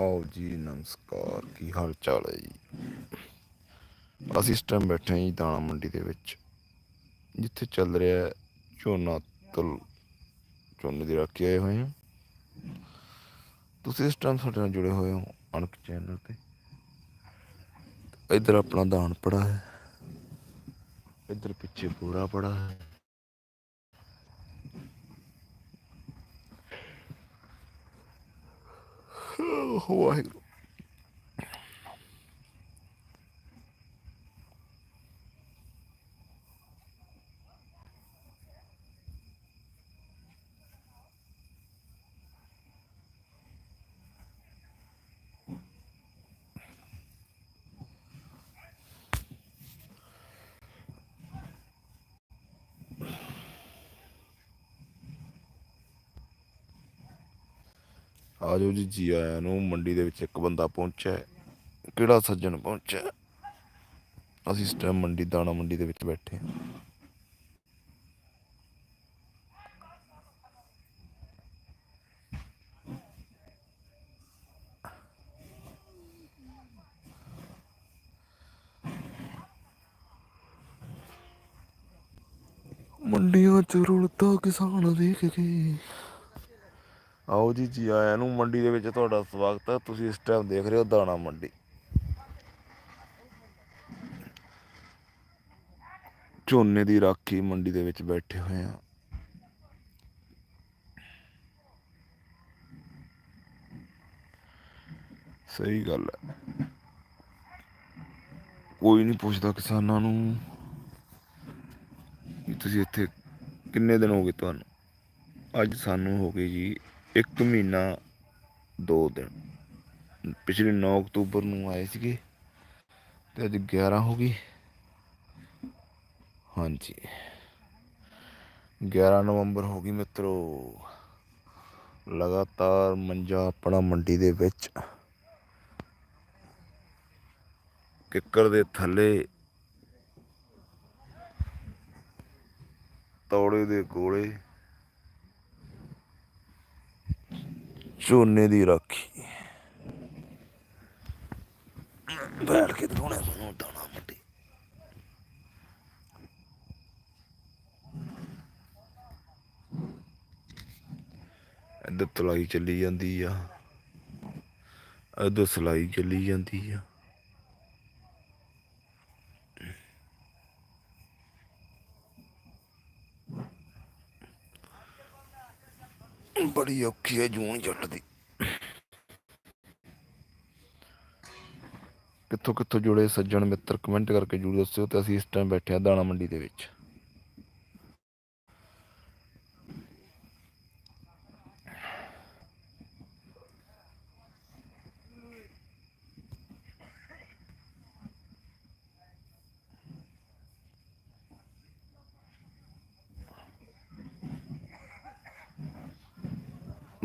ਆਓ ਜੀ ਨਮਸਕਾਰ, ਕੀ ਹਾਲ ਚਾਲ ਹੈ ਜੀ? ਅਸੀਂ ਇਸ ਟਾਈਮ ਬੈਠੇ ਹਾਂ ਜੀ ਦਾਣਾ ਮੰਡੀ ਦੇ ਵਿੱਚ, ਜਿੱਥੇ ਚੱਲ ਰਿਹਾ ਹੈ ਝੋਨਾ ਤਲ, ਝੋਨੇ ਦੀ ਰਾਖੀ ਆਏ ਹੋਏ ਹਾਂ। ਤੁਸੀਂ ਇਸ ਟਾਈਮ ਸਾਡੇ ਨਾਲ ਜੁੜੇ ਹੋਏ ਹੋ ਅਣਖ ਚੈਨਲ ਤੇ। ਇੱਧਰ ਆਪਣਾ ਦਾਣ ਪੜਾ ਹੈ, ਇੱਧਰ ਪਿੱਛੇ ਪੂਰਾ ਪੜਾ ਹੈ। ਵਾਹਿਗੁਰੂ। ਆਜੋ ਜੀ ਜੀ ਆਇਆਂ ਨੂੰ, ਮੰਡੀ ਦੇ ਵਿੱਚ ਇੱਕ ਬੰਦਾ ਪਹੁੰਚਿਆ ਕਿਹੜਾ ਸੱਜਣ ਪਹੁੰਚਿਆ ਅਸੀਂ ਇਸ ਟਾਈਮ ਮੰਡੀ, ਦਾਣਾ ਮੰਡੀ ਦੇ ਵਿੱਚ ਬੈਠੇ ਹਾਂ। ਮੰਡੀਆਂ ਚ ਰੁਲਦਾ ਕਿਸਾਨ ਦੇਖ ਕੇ। ਆਓ ਜੀ ਜੀ ਆਇਆਂ ਨੂੰ ਮੰਡੀ ਦੇ ਵਿੱਚ ਤੁਹਾਡਾ ਸਵਾਗਤ ਹੈ। ਤੁਸੀਂ ਇਸ ਟਾਈਮ ਦੇਖ ਰਹੇ ਹੋ ਦਾਣਾ ਮੰਡੀ। ਝੋਨੇ ਦੀ ਰਾਖੀ ਮੰਡੀ ਦੇ ਵਿੱਚ ਬੈਠੇ ਹੋਏ ਆ ਸਹੀ ਗੱਲ ਹੈ। ਕੋਈ ਨਹੀਂ ਪੁੱਛਦਾ ਕਿਸਾਨਾਂ ਨੂੰ ਤੁਸੀਂ ਇੱਥੇ ਕਿੰਨੇ ਦਿਨ ਹੋ ਗਏ ਤੁਹਾਨੂੰ? ਅੱਜ ਸਾਨੂੰ ਹੋ ਗਏ ਜੀ ਇੱਕ ਮਹੀਨਾ 2 ਦਿਨ। ਪਿਛਲੇ 9 ਅਕਤੂਬਰ ਨੂੰ ਆਏ ਸੀਗੇ ਤੇ ਅੱਜ 11 ਹੋ ਗਈ। ਹਾਂਜੀ। 11 ਨਵੰਬਰ ਹੋ ਗਈ ਮਿੱਤਰੋ। ਲਗਾਤਾਰ ਮੰਜਾ ਆਪਣਾ ਮੰਡੀ ਦੇ ਵਿੱਚ। ਕਿੱਕਰ ਦੇ ਥੱਲੇ। ਤੌੜੇ ਦੇ ਕੋਲੇ ਝੋਨੇ ਦੀ ਰਾਖੀ। ਬੈਠ ਕੇ ਧੋਣੇ ਨੂੰ ਦਾਣਾ ਮੰਡੀ। ਇੱਧਰ ਤਲਾਈ ਚੱਲੀ ਜਾਂਦੀ ਆ। ਇੱਧਰ ਸਲਾਈ ਚੱਲੀ ਜਾਂਦੀ ਆ। ਬੜੀ ਔਖੀ ਹੈ ਜੂਨ ਜੱਟ ਦੀ। ਕਿੱਥੋਂ ਕਿੱਥੋਂ ਜੁੜੇ ਸੱਜਣ ਮਿੱਤਰ? ਕਮੈਂਟ ਕਰਕੇ ਜਰੂਰ ਦੱਸਿਓ ਤੇ ਅਸੀਂ ਇਸ ਟਾਈਮ ਬੈਠੇ ਆ ਦਾਣਾ ਮੰਡੀ ਦੇ ਵਿੱਚ।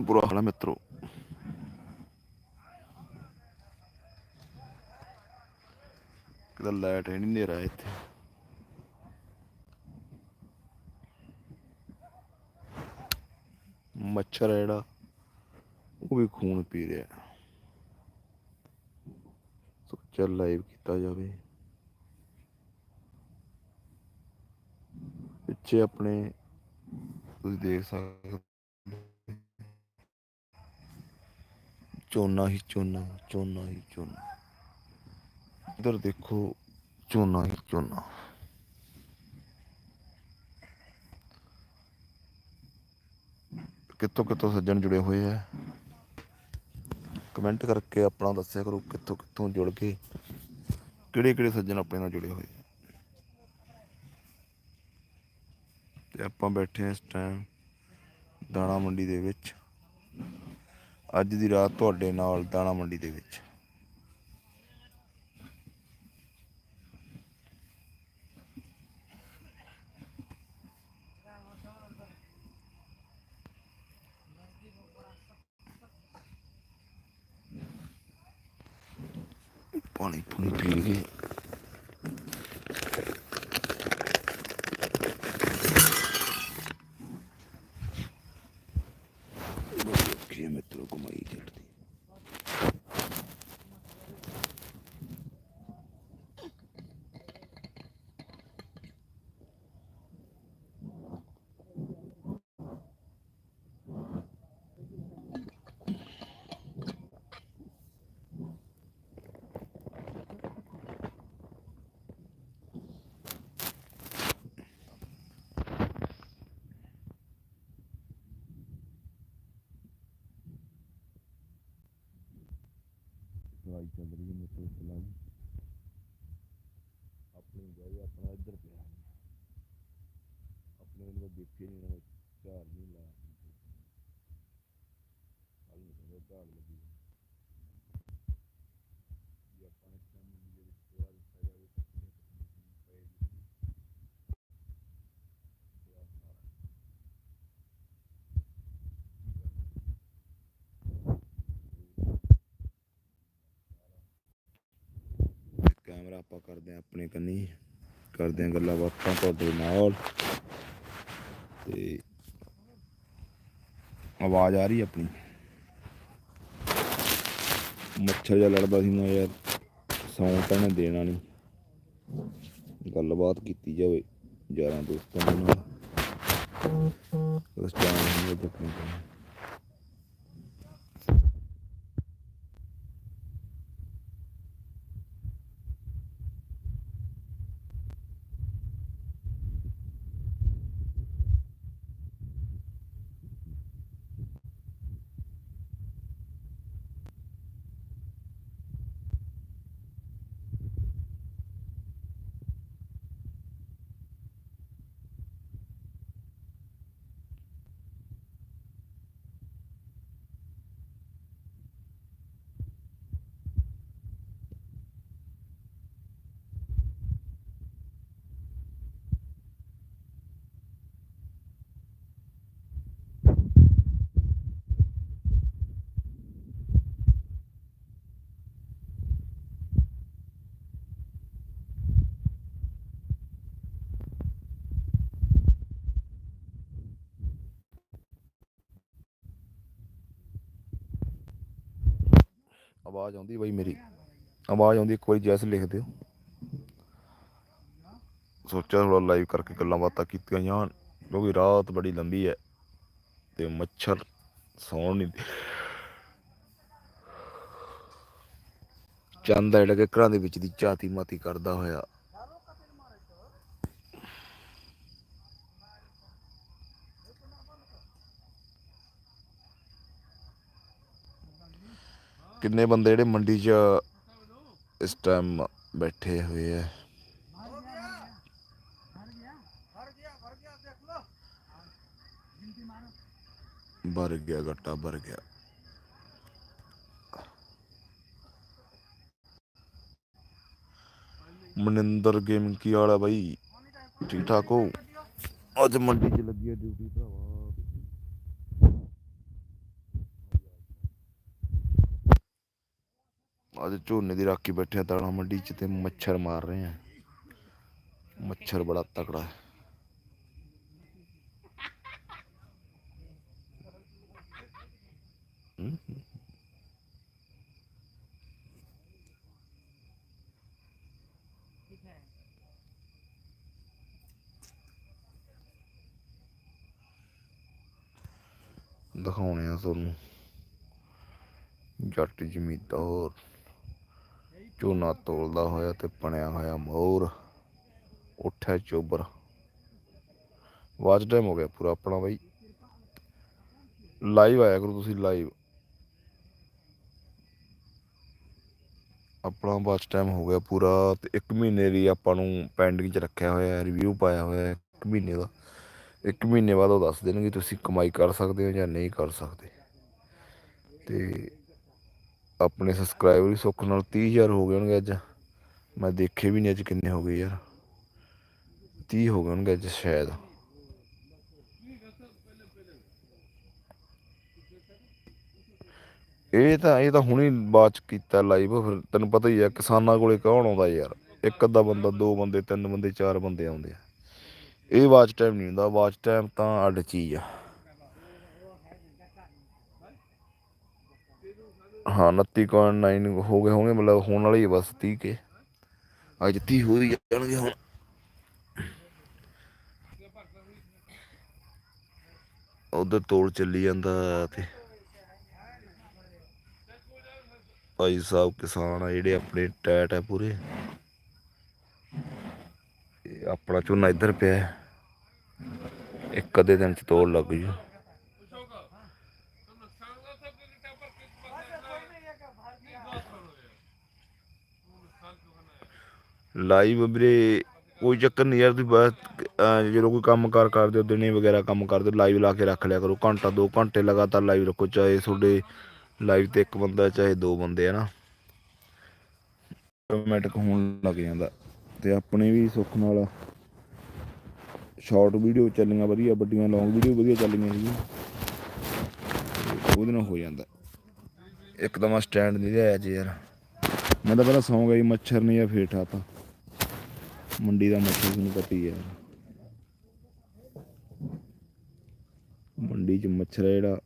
ਬੁਰਾ ਹਾਲ ਹੈ ਮਿੱਤਰੋ ਕਿਤੇ ਲਾਈਟ ਹੈ ਨਹੀਂ ਨੇਰਾ ਇੱਥੇ ਮੱਛਰ ਹੈ ਜਿਹੜਾ ਉਹ ਵੀ ਖੂਨ ਪੀ ਰਿਹਾ ਸੋਚਿਆ ਲਾਈਵ ਕੀਤਾ ਜਾਵੇ ਪਿੱਛੇ ਆਪਣੇ ਤੁਸੀਂ ਦੇਖ ਸਕਦੇ ਝੋਨਾ ਹੀ ਝੋਨਾ ਝੋਨਾ ਹੀ ਝੋਨਾ। ਇਧਰ ਦੇਖੋ, ਝੋਨਾ ਹੀ ਝੋਨਾ। ਕਿੱਥੋਂ ਕਿੱਥੋਂ ਸੱਜਣ ਜੁੜੇ ਹੋਏ ਆ? ਕਮੈਂਟ ਕਰਕੇ ਆਪਣਾ ਦੱਸਿਆ ਕਰੋ ਕਿੱਥੋਂ ਕਿੱਥੋਂ ਜੁੜ ਕੇ ਕਿਹੜੇ ਕਿਹੜੇ ਸੱਜਣ ਆਪਣੇ ਨਾਲ ਜੁੜੇ ਹੋਏ ਤੇ ਆਪਾਂ ਬੈਠੇ ਆ ਇਸ ਟਾਈਮ ਦਾਣਾ ਮੰਡੀ ਦੇ ਵਿੱਚ। ਅੱਜ ਦੀ ਰਾਤ ਤੁਹਾਡੇ ਨਾਲ ਦਾਣਾ ਮੰਡੀ ਦੇ ਵਿੱਚ ਪਾਣੀ ਪੂਣੀ ਪੀ ਕੇ ਕੀ ਮਿੱਤਰੋ ਕਮਾਈ ਜੱਟ ਦੀ ਲੜਾਈ ਚੱਲ ਰਹੀ ਹੈ ਮੇਰੇ ਤੋਂ ਨਾਲ ਆਪਣੀ ਗਏ ਆਪਣਾ ਇੱਧਰ ਪਿਆ ਆਪਣੇ ਨੂੰ ਦੇਖੇ ਨਹੀਂ ਨਾ ਝਾੜ ਨਹੀਂ ਲਾਇਆ ਕੱਲ ਨੂੰ ਕਹਿੰਦੇ ਝਾੜ ਲੱਗੀ ਜੇ ਆਪਾਂ ਨੇ ਕੰਮ ਦੇ ਵਿੱਚ ਥੋੜਾ ਦਿੱਤਾ ਜਾਵੇ ਤਾਂ ਕਿੰਨੇ ਕੁ ਪਏਗੀ ਥੋੜਾ ਮਾਰਾ ਕੈਮਰਾ ਆਪਾਂ ਕਰਦੇ ਆ ਆਪਣੇ ਕੰਨੀ, ਕਰਦੇ ਆ ਗੱਲਾਂ ਬਾਤਾਂ ਤੁਹਾਡੇ ਨਾਲ। ਤੇ ਆਵਾਜ਼ ਆ ਰਹੀ ਆਪਣੀ। ਮੱਛਰ ਜਿਹਾ ਲੜਦਾ ਸੀ ਨਾ ਯਾਰ, ਸੌਂ ਤਾਂ ਇਹਨੇ ਦੇਣਾ ਨਹੀਂ। ਗੱਲਬਾਤ ਕੀਤੀ ਜਾਵੇ ਯਾਰਾਂ ਦੋਸਤਾਂ ਦੇ ਨਾਲ। ਉਸ ਨਹੀਂ ਦੇਖਣੀ ਪੈਣੀ ਆਵਾਜ਼ ਆਉਂਦੀ ਬਈ ਮੇਰੀ। ਆਵਾਜ਼ ਆਉਂਦੀ, ਇੱਕ ਵਾਰੀ ਜੈਸ ਲਿਖ ਦਿਓ। ਸੋਚਿਆ ਥੋੜਾ ਲਾਈਵ ਕਰਕੇ ਗੱਲਾਂ ਬਾਤਾਂ ਕੀਤੀਆਂ ਜਾਣ ਕਿਉਂਕਿ ਰਾਤ ਬੜੀ ਲੰਬੀ ਹੈ ਤੇ ਮੱਛਰ ਸੌਣ ਨਹੀਂ ਚੰਦ ਹੈ ਜਿਹੜਾ ਕਿ ਘਰਾਂ ਦੇ ਵਿੱਚ ਦੀ ਝਾਤੀ ਮਾਤੀ ਕਰਦਾ ਹੋਇਆ। ਕਿੰਨੇ ਬੰਦੇ ਜਿਹੜੇ ਮੰਡੀ 'ਚ ਇਸ ਟਾਈਮ ਬੈਠੇ ਹੋਏ ਆ? ਭਰ ਗਿਆ ਗੱਟਾ, ਭਰ ਗਿਆ। ਮਨਿੰਦਰ ਗੇਮਿੰਗ ਕੀ ਹਾਲ ਬਾਈ ਠੀਕ ਠਾਕ ਹੋ? ਅੱਜ ਮੰਡੀ 'ਚ ਲੱਗੀ ਹੈ ਡਿਊਟੀ ਭਰਾਵਾ। ਅੱਜ ਝੋਨੇ ਦੀ ਰਾਖੀ ਬੈਠੇ ਆ, ਦਾਣਾ ਮੰਡੀ 'ਚ ਤੇ ਮੱਛਰ ਮਾਰ ਰਹੇ ਆ। ਮੱਛਰ ਬੜਾ ਤਕੜਾ ਹੈ। ਦਿਖਾਉਣੇ ਆ ਤੁਹਾਨੂੰ। ਜੱਟ ਜ਼ਮੀਂਦਾਰ। ਝੋਨਾ ਤੋਲਦਾ ਹੋਇਆ ਤੇ ਬਣਿਆ ਹੋਇਆ ਮੋਰ ਉੱਠਿਆ ਚੋਬਰ। ਵਾਚ ਟਾਈਮ ਹੋ ਗਿਆ ਪੂਰਾ ਆਪਣਾ ਬਾਈ। ਲਾਈਵ ਆਇਆ ਕਰੋ ਤੁਸੀਂ ਲਾਈਵ ਆਪਣਾ ਵਾਚ ਟਾਈਮ ਹੋ ਗਿਆ ਪੂਰਾ ਤੇ 1 ਮਹੀਨੇ ਦੀ ਆਪਾਂ ਨੂੰ ਪੈਂਡਿੰਗ 'ਚ ਰੱਖਿਆ ਹੋਇਆ ਰਿਵਿਊ ਪਾਇਆ ਹੋਇਆ 1 ਮਹੀਨੇ ਦਾ। 1 ਮਹੀਨੇ ਬਾਅਦ ਉਹ ਦੱਸ ਦੇਣਗੇ ਤੁਸੀਂ ਕਮਾਈ ਕਰ ਸਕਦੇ ਹੋ ਜਾਂ ਨਹੀਂ ਕਰ ਸਕਦੇ। ਤੇ ਆਪਣੇ ਸਬਸਕ੍ਰਾਈਬਰ ਵੀ ਸੁੱਖ ਨਾਲ 30000 ਹੋ ਗਏ ਹੋਣਗੇ ਅੱਜ। ਮੈਂ ਦੇਖੇ ਵੀ ਨਹੀਂ ਅੱਜ ਕਿੰਨੇ ਹੋ ਗਏ ਯਾਰ। 30 ਹੋ ਗਏ ਹੋਣਗੇ ਅੱਜ ਸ਼ਾਇਦ। ਇਹ ਤਾਂ ਇਹ ਤਾਂ ਹੁਣੇ ਬਾਅਦ ਚ ਕੀਤਾ ਲਾਈਵ ਫਿਰ ਤੈਨੂੰ ਪਤਾ ਹੀ ਆ ਕਿਸਾਨਾਂ ਕੋਲੇ ਕੌਣ ਆਉਂਦਾ ਯਾਰ। ਇੱਕ ਅੱਧਾ ਬੰਦਾ, ਦੋ ਬੰਦੇ, ਤਿੰਨ ਬੰਦੇ, ਚਾਰ ਬੰਦੇ ਆਉਂਦੇ ਆ। ਇਹ ਵਾਚ ਟਾਈਮ ਨਹੀਂ ਹੁੰਦਾ ਵਾਚ ਟਾਈਮ ਤਾਂ ਅੱਡ ਚੀਜ਼ ਆ। ਹਾਂ 29.9 ਹੋ ਗਏ ਹੋਣਗੇ, ਮਤਲਬ ਹੋਣ ਵਾਲੀ ਹੈ ਬਸ 30 ਕੇ। ਅੱਜ 30 ਹੋ ਹੀ ਜਾਣਗੇ ਹੁਣ। ਉਧਰ ਤੋੜ ਚੱਲੀ ਜਾਂਦਾ ਤੇ ਭਾਈ ਸਾਹਿਬ ਕਿਸਾਨ ਆ, ਜਿਹੜੇ ਆਪਣੇ ਟੈਟ ਆ ਪੂਰੇ। ਆਪਣਾ ਝੋਨਾ ਇੱਧਰ ਪਿਆ। ਇੱਕ ਅੱਧੇ ਦਿਨ ਚ ਤੋੜ ਲੱਗ ਜੂ। ਲਾਈਵ ਵੀਰੇ, ਕੋਈ ਚੱਕਰ ਨਹੀਂ ਯਾਰ, ਤੁਸੀਂ ਬਸ ਜਦੋਂ ਕੋਈ ਕੰਮ ਕਾਰ ਕਰਦੇ ਹੋ, ਦਿਨੇ ਵਗੈਰਾ ਕੰਮ ਕਰਦੇ ਹੋ ਲਾਈਵ ਲਾ ਕੇ ਰੱਖ ਲਿਆ ਕਰੋ। ਘੰਟਾ, ਦੋ ਘੰਟੇ ਲਗਾਤਾਰ ਲਾਈਵ ਰੱਖੋ, ਚਾਹੇ ਤੁਹਾਡੇ ਲਾਈਵ ਤੇ ਇੱਕ ਬੰਦਾ, ਚਾਹੇ ਦੋ ਬੰਦੇ, ਹੈ ਨਾ? ਆਟੋਮੈਟਿਕ ਹੋਣ ਲੱਗ ਜਾਂਦਾ। ਤੇ ਆਪਣੇ ਵੀ ਸੁੱਖ ਨਾਲ ਸ਼ਾਰਟ ਵੀਡੀਓ ਚੱਲੀਆਂ ਵਧੀਆ, ਵੱਡੀਆਂ ਲੌਂਗ ਵੀਡੀਓ ਵਧੀਆ ਚੱਲੀਆਂ ਸੀ। ਉਹਦੇ ਨਾਲ ਹੋ ਜਾਂਦਾ। ਇੱਕ ਸਟੈਂਡ ਨਹੀਂ ਲਿਆਇਆ ਜੀ ਯਾਰ। ਮੈਂ ਤਾਂ ਪਹਿਲਾਂ ਸੌਂ ਗਈ ਮੱਛਰ ਨਹੀਂ ਆ ਫੇਰ ਠਾਤਾ। ਮੰਡੀ ਦਾ ਮੱਛਰ ਤੁਹਾਨੂੰ ਪਤਾ ਹੀ ਹੈ ਮੰਡੀ 'ਚ ਮੱਛਰ ਹੈ ਜਿਹੜਾ।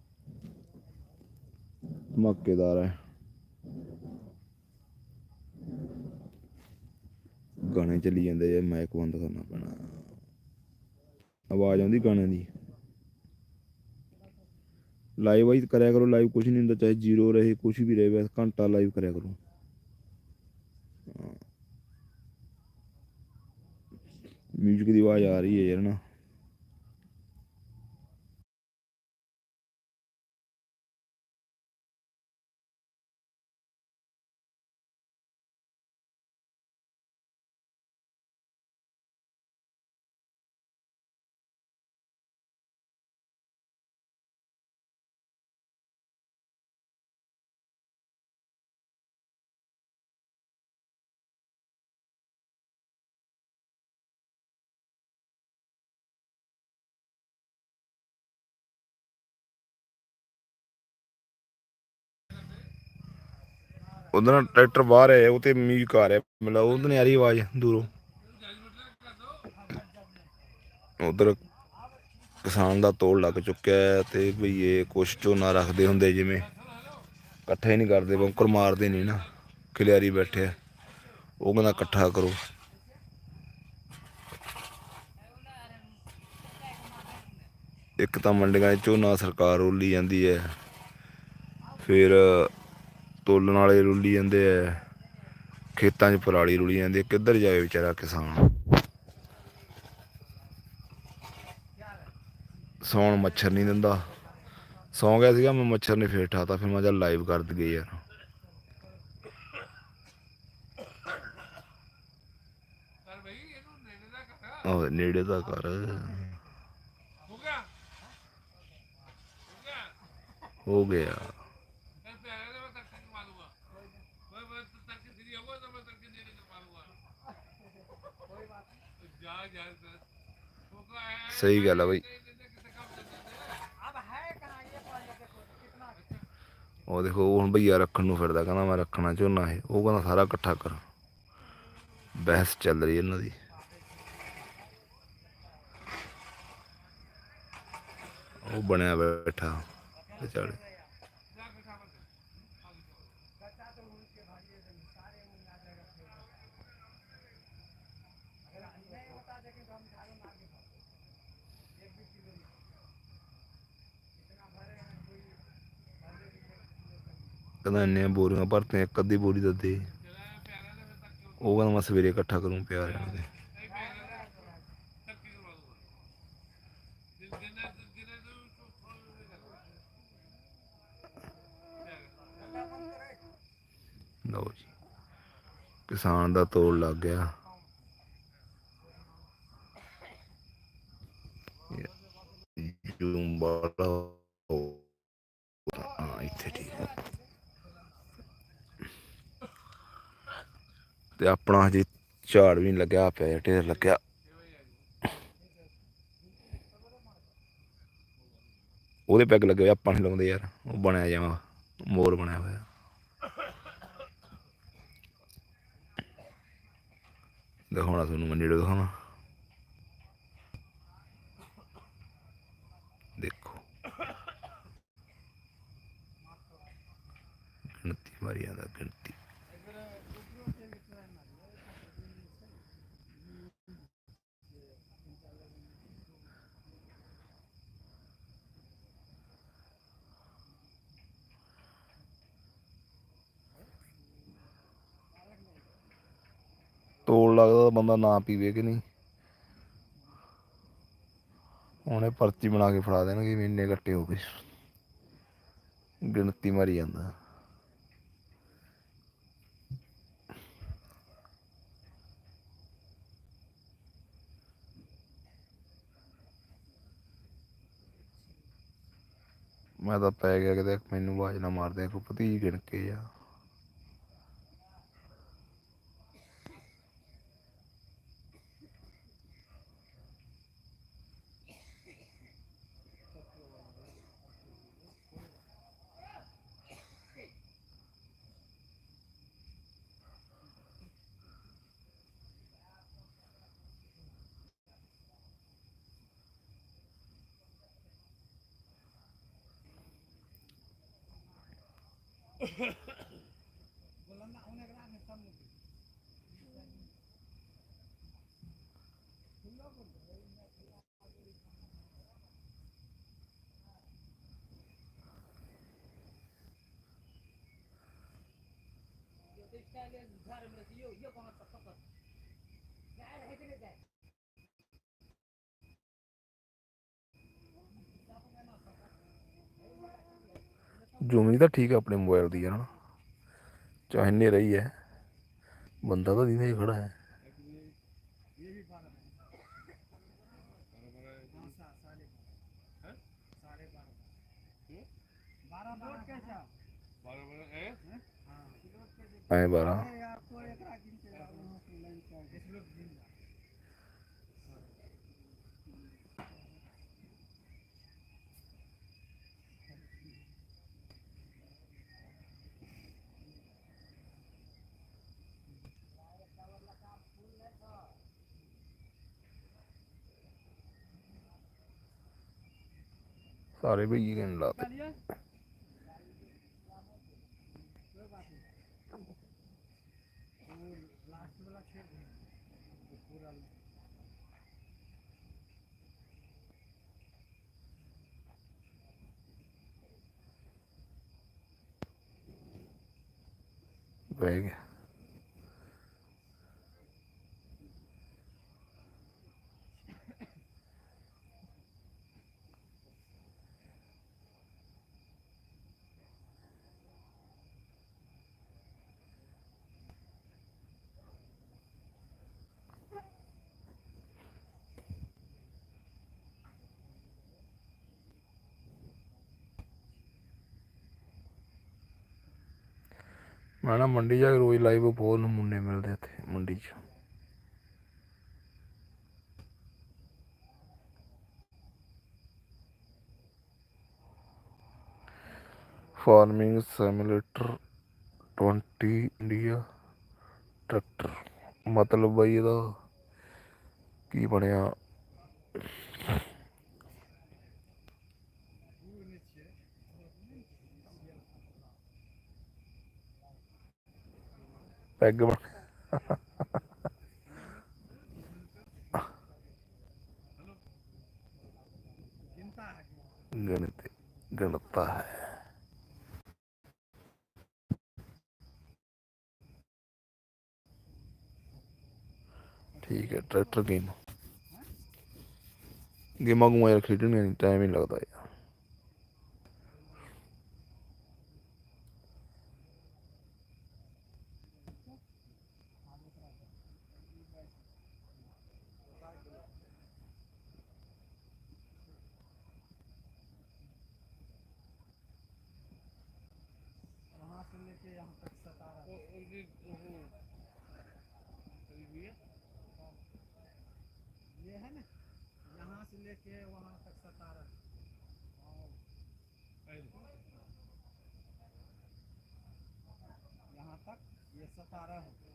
ਧਮਾਕੇਦਾਰ ਹੈ ਗਾਣੇ ਚੱਲੀ ਜਾਂਦੇ ਆ ਮਾਈਕ ਬੰਦ ਕਰਨਾ ਪੈਣਾ। ਆਵਾਜ਼ ਆਉਂਦੀ ਗਾਣਿਆਂ ਦੀ। ਲਾਈਵ ਵਾਈਜ਼ ਕਰਿਆ ਕਰੋ ਲਾਈਵ ਕੁਝ ਨਹੀਂ ਹੁੰਦਾ, ਚਾਹੇ ਜ਼ੀਰੋ ਰਹੇ ਕੁਝ ਵੀ ਰਹੇ, ਬਸ ਘੰਟਾ ਲਾਈਵ ਕਰਿਆ ਕਰੋ। ਮਿਊਜ਼ਿਕ ਦੀ ਆਵਾਜ਼ ਆ ਰਹੀ ਹੈ ਯਾਰ ਨਾ। ਉਹਦੇ ਨਾਲ ਟਰੈਕਟਰ ਬਾਹਰ ਹੈ ਉਹ ਤੇ ਮਿਊਜ਼ਿਕ ਆ ਰਿਹਾ ਮਤਲਬ ਉਹਦੇ ਨਹੀਂ ਆ ਰਹੀ ਆਵਾਜ਼ ਦੂਰੋਂ। ਉਧਰ ਕਿਸਾਨ ਦਾ ਤੋੜ ਲੱਗ ਚੁੱਕਿਆ ਹੈ ਤੇ ਵੀ ਇਹ ਕੁਛ ਝੋਨਾ ਰੱਖਦੇ ਹੁੰਦੇ ਜਿਵੇਂ। ਇਕੱਠਾ ਹੀ ਨਹੀਂ ਕਰਦੇ, ਬੰਕਰ ਮਾਰਦੇ ਨਹੀਂ ਨਾ ਖਿਲਿਆਰੀ ਬੈਠੇ ਆ। ਉਹ ਕਹਿੰਦਾ ਇਕੱਠਾ ਕਰੋ। ਇੱਕ ਤਾਂ ਮੰਡੀਆਂ 'ਚ ਝੋਨਾ ਸਰਕਾਰ ਰੋਲੀ ਜਾਂਦੀ ਹੈ। ਫਿਰ ਤੋਲਣ ਵਾਲੇ ਰੁੱਲੀ ਜਾਂਦੇ ਐ। ਖੇਤਾਂ 'ਚ ਪਰਾਲੀ ਰੁਲੀ ਜਾਂਦੀ ਹੈ ਕਿੱਧਰ ਜਾਵੇ ਵਿਚਾਰਾ ਕਿਸਾਨ? ਸੌਣ ਮੱਛਰ ਨਹੀਂ ਦਿੰਦਾ। ਸੌਂ ਗਿਆ ਸੀਗਾ, ਮੈਂ ਮੱਛਰ ਨੇ ਫੇਰ ਠਾਤਾ। ਫਿਰ ਮੈਂ ਚੱਲ ਲਾਈਵ ਕਰ ਦਈਏ ਯਾਰ। ਉਹ ਨੇੜੇ ਦਾ ਕਰ ਹੋ ਗਿਆ। ਸਹੀ ਗੱਲ ਆ ਬਈ। ਉਹ ਦੇਖੋ ਹੁਣ ਭਈਆ ਰੱਖਣ ਨੂੰ ਫਿਰਦਾ, ਕਹਿੰਦਾ ਮੈਂ ਰੱਖਣਾ ਝੋਨਾ ਇਹ। ਉਹ ਕਹਿੰਦਾ ਸਾਰਾ ਇਕੱਠਾ ਕਰ। ਬਹਿਸ ਚੱਲ ਰਹੀ ਇਹਨਾਂ ਦੀ। ਉਹ ਬਣਿਆ ਬੈਠਾ ਵਿਚਾਲੇ। ਕਹਿੰਦਾ ਇੰਨੀਆਂ ਬੋਰੀਆਂ ਭਰਤੀਆਂ ਇੱਕ ਅੱਧੀ ਬੋਰੀ ਦਾ ਦੇ। ਉਹ ਕਹਿੰਦਾ ਮੈਂ ਸਵੇਰੇ ਇਕੱਠਾ ਕਰੂੰ ਪਿਆਰ ਇਹਨਾਂ ਦੇ। ਲਓ ਜੀ, ਕਿਸਾਨ ਦਾ ਤੋੜ ਲੱਗ ਗਿਆ। ਜੂਮ ਬਾਲਾ ਇੱਥੇ ਠੀਕ ਹੈ ਤੇ ਆਪਣਾ ਹਜੇ ਝਾੜ ਵੀ ਨਹੀਂ ਲੱਗਿਆ ਪਿਆ ਢੇਰ ਲੱਗਿਆ। ਉਹਦੇ ਪੈਗ ਲੱਗੇ ਹੋਏ ਆਪਾਂ ਨਹੀਂ ਲਾਉਂਦੇ ਯਾਰ, ਉਹ ਬਣਿਆ ਜਾਵਾ ਮੋਰ ਬਣਿਆ ਹੋਇਆ। ਦਿਖਾਉਣਾ ਤੁਹਾਨੂੰ ਮੈਂ ਨੇੜੇ ਦਿਖਾਉਣਾ। ਦੇਖੋ। ਗਿਣਤੀ ਮਾਰੀ ਜਾਂਦਾ ਗਿਣਤੀ। ਲੱਗਦਾ ਬੰਦਾ ਨਾ ਪੀਵੇ ਕਿ ਨਹੀਂ। ਉਹਨੇ ਪਰਚੀ ਬਣਾ ਕੇ ਫੜਾ ਦੇਣਗੇ, ਵੀ ਇੰਨੇ ਘੱਟੇ ਹੋ ਗਏ। ਗਿਣਤੀ ਮਾਰੀ ਜਾਂਦਾ। ਮੈਂ ਤਾਂ ਪੈ ਗਿਆ ਕਿਤੇ, ਮੈਨੂੰ ਆਵਾਜ਼ ਨਾ ਮਾਰਦੇ, ਕੋਈ ਪਤੀ ਗਿਣ ਕੇ ਆ। ترجمة نانسي قنقر ਜੂਮੀ ਤਾਂ ਠੀਕ ਹੈ ਆਪਣੇ ਮੋਬਾਈਲ ਦੀ ਹੈ ਨਾ ਚਾਹੇ ਹਨੇਰਾ ਹੀ ਹੈ, ਬੰਦਾ ਤਾਂ ਦਿਨੇ ਖੜਾ ਹੈ। ਐ ਬਾਰਾ ਸਾਰੇ ਭਈ ਗਣ ਲਾਤੇ ਬਹਿ ਗਿਆ ਮੈਂ ਨਾ ਮੰਡੀ ਜਾ ਕੇ ਰੋਜ਼ ਲਾਈਵ ਬਹੁਤ ਨਮੂਨੇ ਮਿਲਦੇ ਇੱਥੇ, ਮੰਡੀ 'ਚ। ਫਾਰਮਿੰਗ ਸਿਮੂਲੇਟਰ 20 ਇੰਡੀਆ ਟਰੈਕਟਰ ਮਤਲਬ ਬਈ ਇਹਦਾ ਕੀ ਬਣਿਆ? ਪੈਗ ਬਣ ਗਣਿਤ ਗਣਤਾ ਹੈ ਠੀਕ ਹੈ ਟਰੈਕਟਰ ਗੇਮ ਗੇਮਾਂ ਗੁਮਾਂ ਯਾਰ ਖੇਡਣੀਆਂ ਨਹੀਂ ਟਾਈਮ से लेके वहाँ तक सतारा। यहाँ तक ये सतारा है।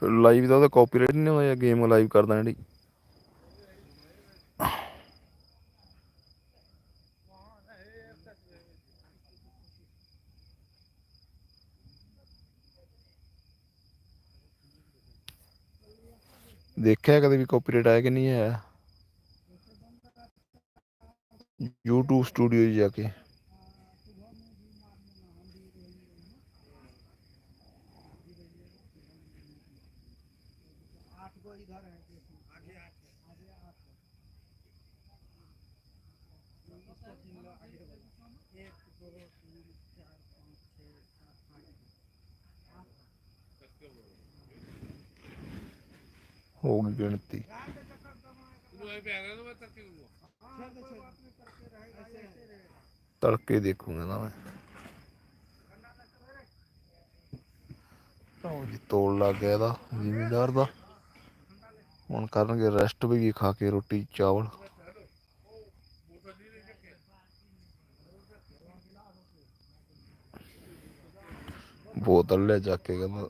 ਫਿਰ ਲਾਈਵ ਦਾ ਉਹਦਾ ਕਾਪੀਰਾਈਟ ਨਹੀਂ ਹੋਇਆ ਗੇਮ ਲਾਈਵ ਕਰਦਾ ਜਿਹੜੀ। ਦੇਖਿਆ ਕਦੇ ਵੀ ਕਾਪੀਰਾਈਟ ਆਇਆ ਕਿ ਨਹੀਂ ਆਇਆ? YouTube ਸਟੂਡੀਓ 'ਚ ਜਾ ਕੇ। आठ गो इधर है देखो आगे आठ है आगे आठ है इसको गिन लो आगे बढ़ो। एक दो तीन चार पाँच छः सात आठ ਹੋ ਗਈ ਗਿਣਤੀ ਤੜਕੇ ਦੇਖੂਗਾ ਨਾ ਮੈਂ ਉਹ ਜੀ ਤੋੜ ਲੱਗ ਗਿਆ ਇਹਦਾ ਜ਼ਿਮੀਦਾਰ ਦਾ ਹੁਣ ਕਰਨਗੇ ਰੈਸਟ ਵੀ ਖਾ ਕੇ ਰੋਟੀ ਚਾਵਲ। ਬੋਤਲ ਲੈ ਜਾ ਕੇ ਕਹਿੰਦਾ।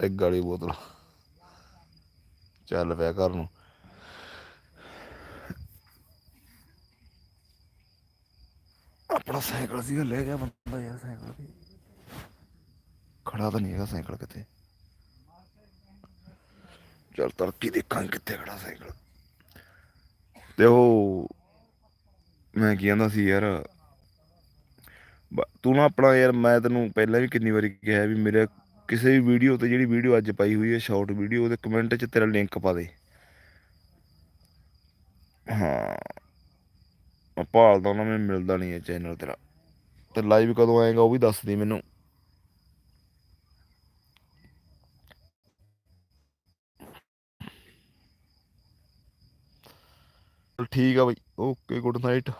ਇੱਕ ਗਾਲੀ ਬੋਤਲ। ਚੱਲ ਪਿਆ ਘਰ ਨੂੰ। ਆਪਣਾ ਸਾਈਕਲ ਸੀ ਲੈ ਗਿਆ ਬੰਦਾ ਯਾਰ ਸਾਈਕਲ ਵੀ ਖੜਾ ਤਾਂ ਨਹੀਂ ਹੈਗਾ ਸਾਈਕਲ ਕਿਤੇ ਚੱਲ ਤੜਕੀ ਦੇਖਾਂ ਕਿੱਥੇ ਖੜਾ ਸਾਈਕਲ। ਤੇ ਉਹ ਮੈਂ ਕੀ ਕਹਿੰਦਾ ਸੀ ਯਾਰ ਤੂੰ ਨਾ ਆਪਣਾ ਯਾਰ, ਮੈਂ ਤੈਨੂੰ ਪਹਿਲਾਂ ਵੀ ਕਿੰਨੀ ਵਾਰੀ ਕਿਹਾ ਵੀ ਮੇਰੇ ਕਿਸੇ ਵੀ ਵੀਡੀਓ ਤੇ ਜਿਹੜੀ ਵੀਡੀਓ ਅੱਜ ਪਾਈ ਹੋਈ ਹੈ ਸ਼ਾਰਟ ਵੀਡੀਓ, ਉਹਦੇ ਕਮੈਂਟ 'ਚ ਤੇਰਾ ਲਿੰਕ ਪਾ ਦੇ। ਹਾਂ। ਮੈਂ ਭਾਲਦਾ ਉਹਨਾਂ ਮੈਨੂੰ ਮਿਲਦਾ ਨਹੀਂ ਹੈ ਚੈਨਲ ਤੇਰਾ। ਤੇ ਲਾਈਵ ਕਦੋਂ ਆਏਗਾ, ਉਹ ਵੀ ਦੱਸ ਦੀ ਮੈਨੂੰ। ਠੀਕ ਆ ਬਈ ਓਕੇ ਗੁੱਡ ਨਾਈਟ